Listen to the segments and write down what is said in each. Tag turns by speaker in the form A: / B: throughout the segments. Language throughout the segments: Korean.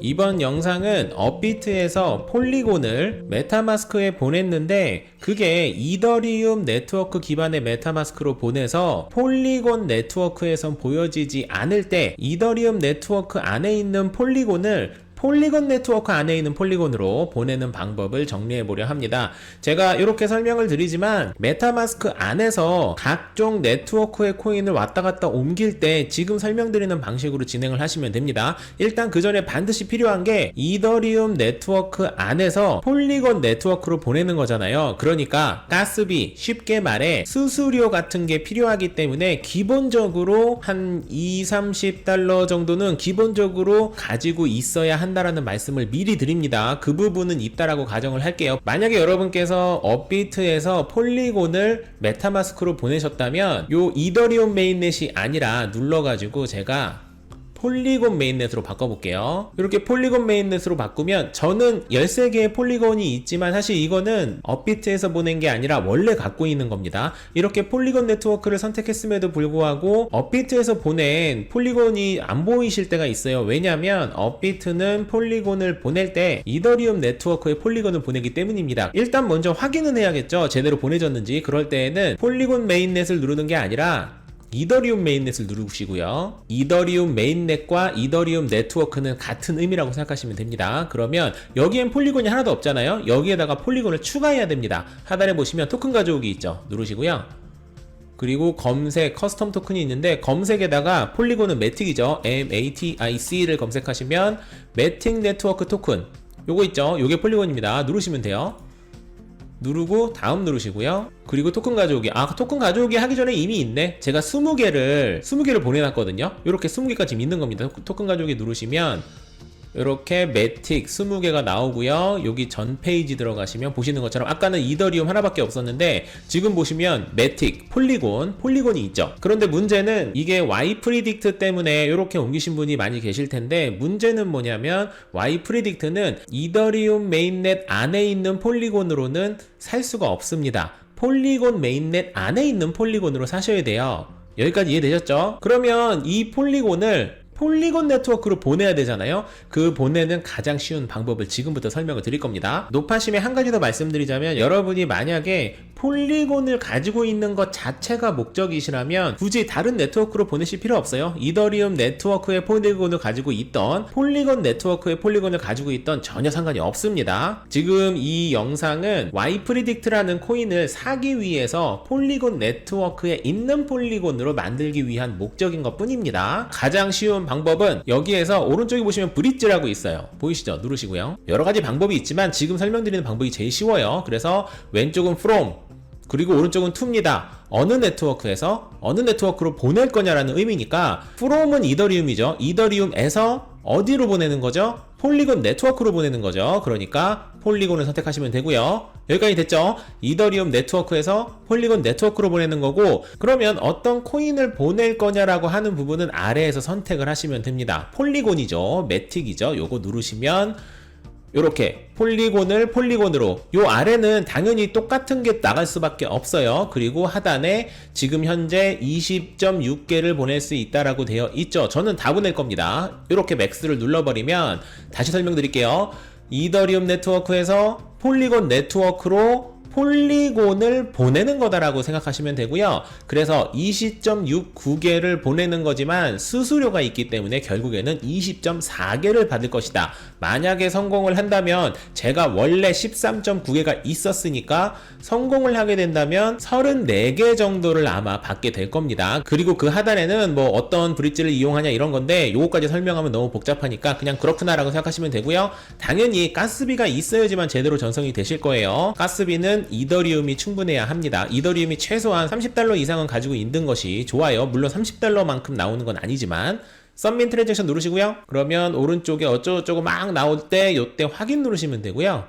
A: 이번 영상은 업비트에서 폴리곤을 메타마스크에 보냈는데 그게 이더리움 네트워크 기반의 메타마스크로 보내서 폴리곤 네트워크에선 보여지지 않을 때 이더리움 네트워크 안에 있는 폴리곤을 폴리곤 네트워크 안에 있는 폴리곤으로 보내는 방법을 정리해 보려 합니다. 제가 이렇게 설명을 드리지만 메타마스크 안에서 각종 네트워크의 코인을 왔다 갔다 옮길 때 지금 설명드리는 방식으로 진행을 하시면 됩니다. 일단 그 전에 반드시 필요한 게 이더리움 네트워크 안에서 폴리곤 네트워크로 보내는 거잖아요. 그러니까 가스비 쉽게 말해 수수료 같은 게 필요하기 때문에 기본적으로 한 2, 30달러 정도는 기본적으로 가지고 있어야 한다라는 말씀을 미리 드립니다. 그 부분은 있다라고 가정을 할게요. 만약에 여러분께서 업비트에서 폴리곤을 메타마스크로 보내셨다면 요 이더리움 메인넷이 아니라 눌러가지고 제가 폴리곤 메인넷으로 바꿔볼게요. 이렇게 폴리곤 메인넷으로 바꾸면 저는 13개의 폴리곤이 있지만 사실 이거는 업비트에서 보낸 게 아니라 원래 갖고 있는 겁니다. 이렇게 폴리곤 네트워크를 선택했음에도 불구하고 업비트에서 보낸 폴리곤이 안 보이실 때가 있어요. 왜냐하면 업비트는 폴리곤을 보낼 때 이더리움 네트워크에 폴리곤을 보내기 때문입니다. 일단 먼저 확인은 해야겠죠. 제대로 보내졌는지. 그럴 때에는 폴리곤 메인넷을 누르는 게 아니라 이더리움 메인넷을 누르시고요. 이더리움 메인넷과 이더리움 네트워크는 같은 의미라고 생각하시면 됩니다. 그러면 여기엔 폴리곤이 하나도 없잖아요. 여기에다가 폴리곤을 추가해야 됩니다. 하단에 보시면 토큰 가져오기 있죠. 누르시고요. 그리고 검색 커스텀 토큰이 있는데 검색에다가 폴리곤은 매틱이죠. MATIC를 검색하시면 매틱 네트워크 토큰 요거 있죠. 요게 폴리곤입니다. 누르시면 돼요. 누르고 다음 누르시고요. 그리고 토큰 가져오기. 아, 토큰 가져오기 하기 전에 이미 있네. 제가 20개를 20개를 보내놨거든요. 이렇게 20개가 지금 있는 겁니다. 토큰 가져오기 누르시면 이렇게 매틱 20개가 나오고요. 여기 전 페이지 들어가시면 보시는 것처럼 아까는 이더리움 하나밖에 없었는데 지금 보시면 매틱, 폴리곤, 폴리곤이 있죠. 그런데 문제는 이게 Y 프리딕트 때문에 이렇게 옮기신 분이 많이 계실 텐데 문제는 뭐냐면 Y 프리딕트는 이더리움 메인넷 안에 있는 폴리곤으로는 살 수가 없습니다. 폴리곤 메인넷 안에 있는 폴리곤으로 사셔야 돼요. 여기까지 이해되셨죠? 그러면 이 폴리곤을 폴리곤 네트워크로 보내야 되잖아요. 그 보내는 가장 쉬운 방법을 지금부터 설명을 드릴 겁니다. 노파심에 한 가지 더 말씀드리자면 여러분이 만약에 폴리곤을 가지고 있는 것 자체가 목적이시라면 굳이 다른 네트워크로 보내실 필요 없어요. 이더리움 네트워크의 폴리곤을 가지고 있던 폴리곤 네트워크의 폴리곤을 가지고 있던 전혀 상관이 없습니다. 지금 이 영상은 Y프리딕트라는 코인을 사기 위해서 폴리곤 네트워크에 있는 폴리곤으로 만들기 위한 목적인 것 뿐입니다. 가장 쉬운 방법은 여기에서 오른쪽에 보시면 브릿지라고 있어요. 보이시죠? 누르시고요. 여러 가지 방법이 있지만 지금 설명드리는 방법이 제일 쉬워요. 그래서 왼쪽은 from 그리고 오른쪽은 to입니다. 어느 네트워크에서 어느 네트워크로 보낼 거냐라는 의미니까 from은 이더리움이죠. 이더리움에서 어디로 보내는 거죠? 폴리곤 네트워크로 보내는 거죠. 그러니까 폴리곤을 선택하시면 되고요. 여기까지 됐죠? 이더리움 네트워크에서 폴리곤 네트워크로 보내는 거고 그러면 어떤 코인을 보낼 거냐라고 하는 부분은 아래에서 선택을 하시면 됩니다. 폴리곤이죠. 매틱이죠. 요거 누르시면 요렇게 폴리곤을 폴리곤으로 요 아래는 당연히 똑같은 게 나갈 수밖에 없어요. 그리고 하단에 지금 현재 20.6개를 보낼 수 있다라고 되어 있죠. 저는 다 보낼 겁니다. 이렇게 맥스를 눌러버리면 다시 설명드릴게요. 이더리움 네트워크에서 폴리곤 네트워크로 폴리곤을 보내는 거다라고 생각하시면 되고요. 그래서 20.69개를 보내는 거지만 수수료가 있기 때문에 결국에는 20.4개를 받을 것이다. 만약에 성공을 한다면 제가 원래 13.9개가 있었으니까 성공을 하게 된다면 34개 정도를 아마 받게 될 겁니다. 그리고 그 하단에는 뭐 어떤 브릿지를 이용하냐 이런 건데 요거까지 설명하면 너무 복잡하니까 그냥 그렇구나라고 생각하시면 되고요. 당연히 가스비가 있어야지만 제대로 전송이 되실 거예요. 가스비는 이더리움이 충분해야 합니다. 이더리움이 최소한 30달러 이상은 가지고 있는 것이 좋아요. 물론 30달러만큼 나오는 건 아니지만 썸민 트랜잭션 누르시고요. 그러면 오른쪽에 어쩌고저쩌고 막 나올 때 요때 확인 누르시면 되고요.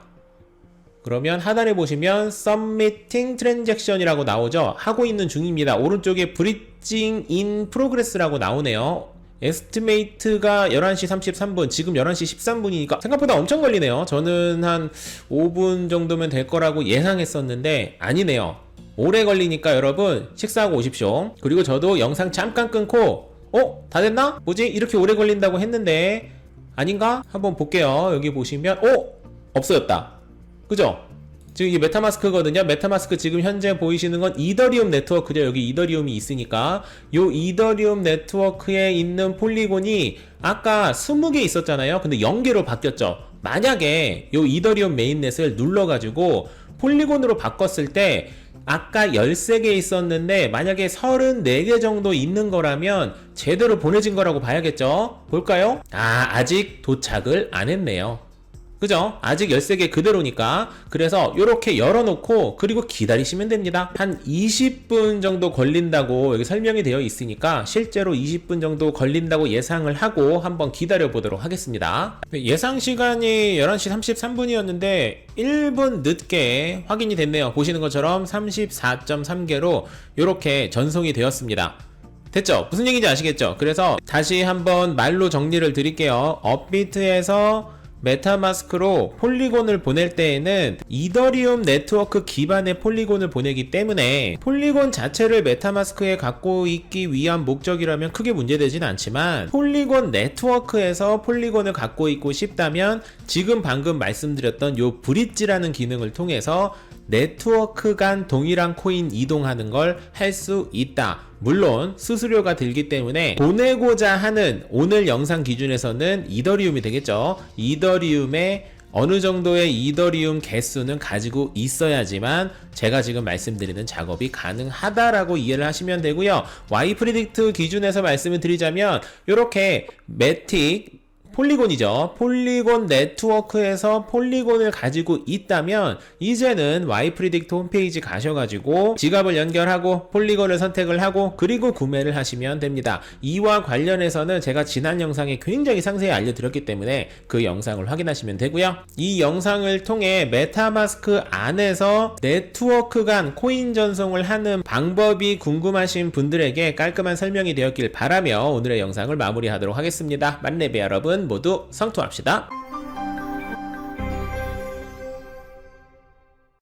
A: 그러면 하단에 보시면 Submitting Transaction이라고 나오죠. 하고 있는 중입니다. 오른쪽에 Bridging in Progress라고 나오네요. 에스티메이트가 11시 33분, 지금 11시 13분이니까 생각보다 엄청 걸리네요. 저는 한 5분 정도면 될 거라고 예상했었는데 아니네요. 오래 걸리니까 여러분 식사하고 오십시오. 그리고 저도 영상 잠깐 끊고 어? 다 됐나? 뭐지? 이렇게 오래 걸린다고 했는데 아닌가? 한번 볼게요. 여기 보시면 오 없어졌다. 그죠? 지금 이게 메타마스크거든요. 메타마스크 지금 현재 보이시는 건 이더리움 네트워크죠. 여기 이더리움이 있으니까 요 이더리움 네트워크에 있는 폴리곤이 아까 20개 있었잖아요. 근데 0개로 바뀌었죠. 만약에 요 이더리움 메인넷을 눌러가지고 폴리곤으로 바꿨을 때 아까 13개 있었는데 만약에 34개 정도 있는 거라면 제대로 보내진 거라고 봐야겠죠? 볼까요? 아, 아직 도착을 안 했네요. 그죠? 아직 13개 그대로니까. 그래서 이렇게 열어놓고 그리고 기다리시면 됩니다. 한 20분 정도 걸린다고 여기 설명이 되어 있으니까 실제로 20분 정도 걸린다고 예상을 하고 한번 기다려 보도록 하겠습니다. 예상 시간이 11시 33분이었는데 1분 늦게 확인이 됐네요. 보시는 것처럼 34.3개로 이렇게 전송이 되었습니다. 됐죠? 무슨 얘기인지 아시겠죠? 그래서 다시 한번 말로 정리를 드릴게요. 업비트에서 메타마스크로 폴리곤을 보낼 때에는 이더리움 네트워크 기반의 폴리곤을 보내기 때문에 폴리곤 자체를 메타마스크에 갖고 있기 위한 목적이라면 크게 문제되진 않지만 폴리곤 네트워크에서 폴리곤을 갖고 있고 싶다면 지금 방금 말씀드렸던 요 브릿지라는 기능을 통해서 네트워크 간 동일한 코인 이동하는 걸 할 수 있다. 물론 수수료가 들기 때문에 보내고자 하는 오늘 영상 기준에서는 이더리움이 되겠죠. 이더리움의 어느 정도의 이더리움 개수는 가지고 있어야지만 제가 지금 말씀드리는 작업이 가능하다라고 이해를 하시면 되고요. Y 프리딕트 기준에서 말씀을 드리자면 이렇게 매틱 폴리곤이죠. 폴리곤 네트워크에서 폴리곤을 가지고 있다면 이제는 와이프리딕트 홈페이지 가셔가지고 지갑을 연결하고 폴리곤을 선택을 하고 그리고 구매를 하시면 됩니다. 이와 관련해서는 제가 지난 영상에 굉장히 상세히 알려드렸기 때문에 그 영상을 확인하시면 되고요. 이 영상을 통해 메타마스크 안에서 네트워크 간 코인 전송을 하는 방법이 궁금하신 분들에게 깔끔한 설명이 되었길 바라며 오늘의 영상을 마무리하도록 하겠습니다. 만레베 여러분 모두 성투합시다.